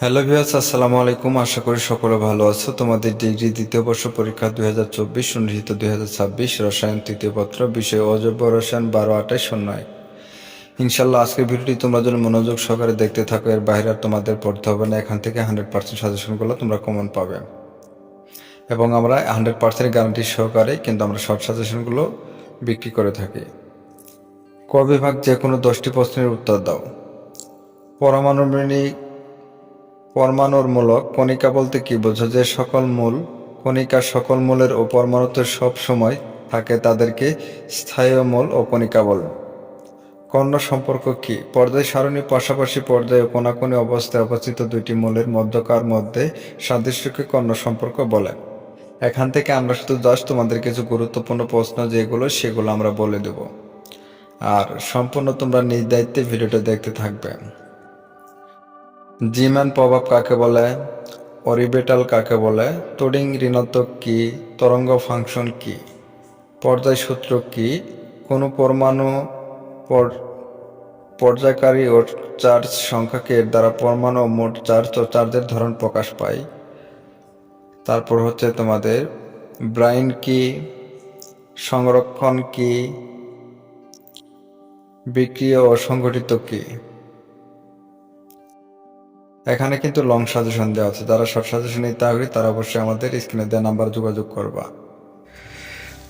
Hello viewers আসসালামু আলাইকুম। আশা করি সকলে ভালো আছো। তোমাদের ডিগ্রি দ্বিতীয় বর্ষ পরীক্ষা দুই হাজার চব্বিশ, অনুষ্ঠিত দুই হাজার ছাব্বিশ, রসায়ন তৃতীয় পত্র, বিষয় অজৈব রসায়ন বারো আঠাশ শূন্য এক ইনশাল্লাহ আজকের ভিডিওটি তোমরা যদি মনোযোগ সহকারে দেখতে থাকো, এর বাইরে আর তোমাদের পড়তে হবে না। এখান থেকে হান্ড্রেড পার্সেন্ট সাজেশনগুলো তোমরা কমন পাবে। এবং আমরা হান্ড্রেড পার্সেন্ট গ্যারান্টি সহকারে কিন্তু আমরা শর্ট সাজেশনগুলো বিক্রি করে থাকি। ক বিভাগ যে কোনো দশটি প্রশ্নের উত্তর দাও। পরমাণুবিক পরমাণুর মূলক কণিকা বলতে কি বোঝো? যে সকল মূল কণিকা সকল মূলের ও পরমাণুতে সব সময় থাকে, তাদেরকে স্থায়ী মূল ও কণিকা বলে। কর্ণ সম্পর্ক কি? পর্যায় সারণী পাশাপাশি পর্যায়ে কোনাকুনি অবস্থায় অবস্থিত দুইটি মূলের মধ্যকার মধ্যে সাদৃশ্যকে কর্ণ সম্পর্ক বলে। এখান থেকে আমরা শুধু জাস্ট তোমাদের কিছু গুরুত্বপূর্ণ প্রশ্ন যেগুলো, সেগুলো আমরা বলে দেব। আর সম্পূর্ণ তোমরা নিজ দায়িত্বে ভিডিওটা দেখতে থাকবে। জিম্যান প্রভাব কাকে বলে? অরিবেটাল কাকে বলে? তোডিং ঋণাত্মক কি? তরঙ্গ ফাংশন কি? পর্যায় সূত্র কি? কোনো পরমাণু পর- পর্যায়কারী ও চার্জ সংখ্যাকে দ্বারা পরমাণু মোট চার্জ ও চার্জের ধরন প্রকাশ পায়। তারপর হচ্ছে তোমাদের ব্রাইন কি? সংরক্ষণ কি? বিক্রিয় ও সংগঠিত কি? এখানে কিন্তু লং সাজেশন দেওয়া আছে। যারা শর্ট সাজেশন নিতে আগ্রহী, তারা অবশ্যই আমাদের স্ক্রিনে দেওয়া নাম্বার যোগাযোগ করবা।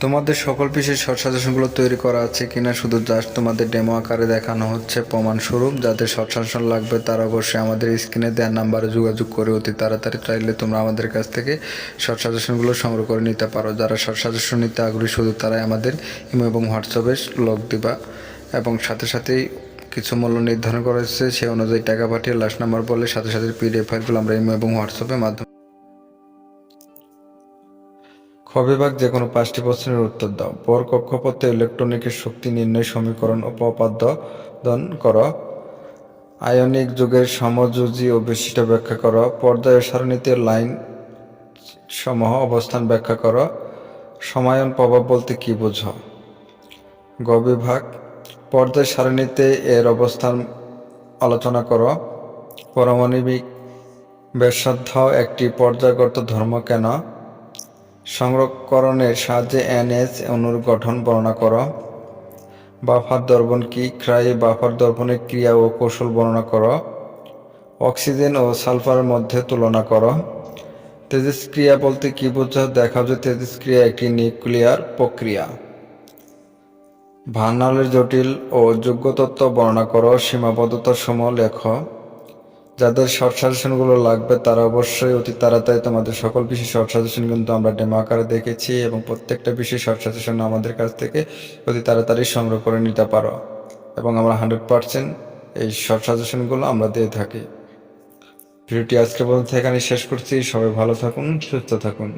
তোমাদের সকল বিষয়ে শর্ট সাজেশনগুলো তৈরি করা আছে কিনা, শুধু জাস্ট তোমাদের ডেমো আকারে দেখানো হচ্ছে প্রমাণস্বরূপ যাদের শর্ট সাজেশন লাগবে, তারা অবশ্যই আমাদের স্ক্রিনে দেওয়া নাম্বারে যোগাযোগ করে অতি তাড়াতাড়ি চাইলে তোমরা আমাদের কাছ থেকে শর্ট সাজেশনগুলো সংগ্রহ করে নিতে পারো। যারা শর্ট সাজেশন নিতে আগ্রহী, শুধু তারাই আমাদের ইমো এবং হোয়াটসঅ্যাপে লগ দিবা। এবং সাথে সাথেই কিছু মূল্য নির্ধারণ করা হয়েছে, সেই অনুযায়ী টাকা পাঠিয়ে লাস্ট নাম্বার বলে সাথে সাথে পিডিএফ ফাইলগুলো আমরা ইমো এবং হোয়াটসঅ্যাপের মাধ্যমে খ বিভাগ যে কোনো পাঁচটি প্রশ্নের উত্তর দাও। পর কক্ষপথে ইলেকট্রনিকের শক্তি নির্ণয় সমীকরণ উপপাদ্যন কর। আয়নিক যুগের সমযোজী ও বিশিষ্ট ব্যাখ্যা করো। পর্যায় সারণীতে লাইন সমূহ অবস্থান ব্যাখ্যা করো। সমায়ন প্রভাব বলতে কি বোঝো? গ বিভাগ পর্যায় সারণীতে এর অবস্থান আলোচনা করো। পরমাণবিক ব্যাসার্ধ একটি পর্যায়গত ধর্ম কেন? সংরক্ষণের সাহায্যে এনএস অণুর গঠন বর্ণনা করো। বাফার দর্পণ কি ক্রাই বাফার দর্পণের ক্রিয়া ও কৌশল বর্ণনা করো। অক্সিজেন ও সালফারের মধ্যে তুলনা করো। তেজস্ক্রিয়া বলতে কী বোঝা দেখাও যে তেজস্ক্রিয়া একটি নিউক্লিয়ার প্রক্রিয়া। ভার্নালের জটিল ও যোগ্য তত্ত্ব বর্ণনা করো, সীমাবদ্ধতা সমূহ লেখো। যাদের শর্ট সাজেশনগুলো লাগবে, তারা অবশ্যই অতি তাড়াতাড়ি তোমাদের সকল বিষয় শর্ট সাজেশন কিন্তু আমরা ডেমো আকারে দেখেছি এবং প্রত্যেকটা বিষয় শর্ট সাজেশন আমাদের কাছ থেকে অতি তাড়াতাড়ি সংগ্রহ করে নিতে পারো এবং আমরা হান্ড্রেড পার্সেন্ট এই শর্ট সাজেশনগুলো আমরা দিয়ে থাকি। ভিডিওটি আজকে পর্যন্ত এখানে শেষ করছি। সবাই ভালো থাকুন, সুস্থ থাকুন।